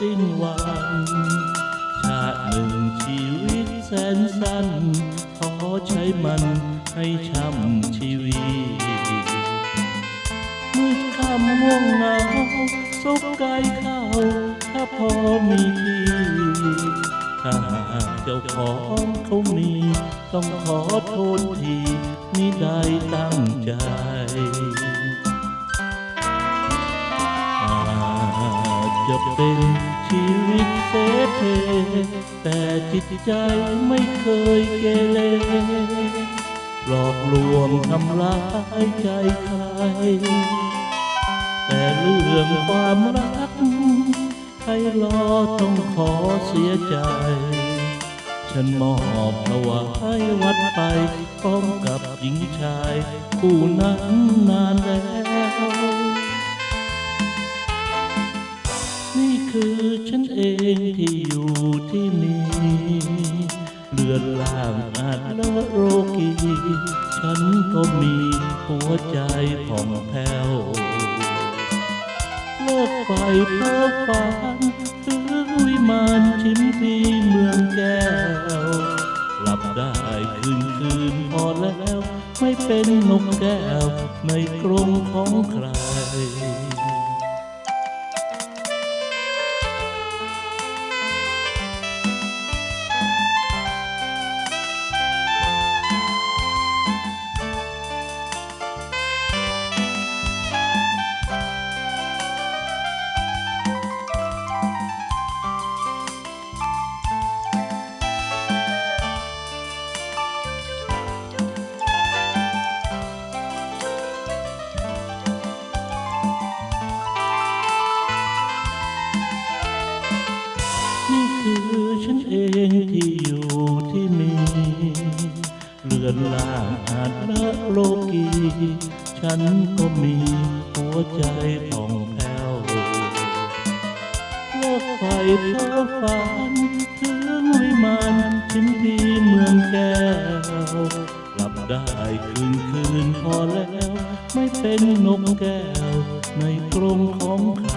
สิ้นวันชาติหนึ่งชีวิตแสนสั้น ขอใช้มันให้ช่ำชีวิตมืดค่ำม่วงเหงาซุกไก่เข้า ถ้าพอมีทีถ้าหากเจ้าของเขามี ต้องขอโทษทีมิได้ตั้งใจ จะเป็นชีวิตเสเพแต่จิตใจไม่เคยเกเรหลอกลวงทำร้ายใจใคร แต่เรื่องความรัก ใครรอต้องขอเสียใจ ฉันมอบถวายวัดไปพร้อมกับหญิงชาย คู่นั้นนานแล้ว เองที่อยู่ที่นี่เลือนลางอาจละโรกีฉันก็มีหัวใจผ่องแผ้วเลิกไฟเพ้อฝันถึงวิมานชิมพีเมืองแก้วหลับได้คืนคืนพอแล้ว ไม่เป็นนกแก้วในกรงของใคร คือฉันเองที่อยู่ที่นี่เลือนลางอาจละโลกี ฉันก็มีหัวใจผ่องแผ้วเลิกไฟเพ้อฝันถึงวิมานชิมพีเมืองแก้วหลับได้คืนคืนพอแล้ว ไม่เป็นนกแก้วในกรงของใคร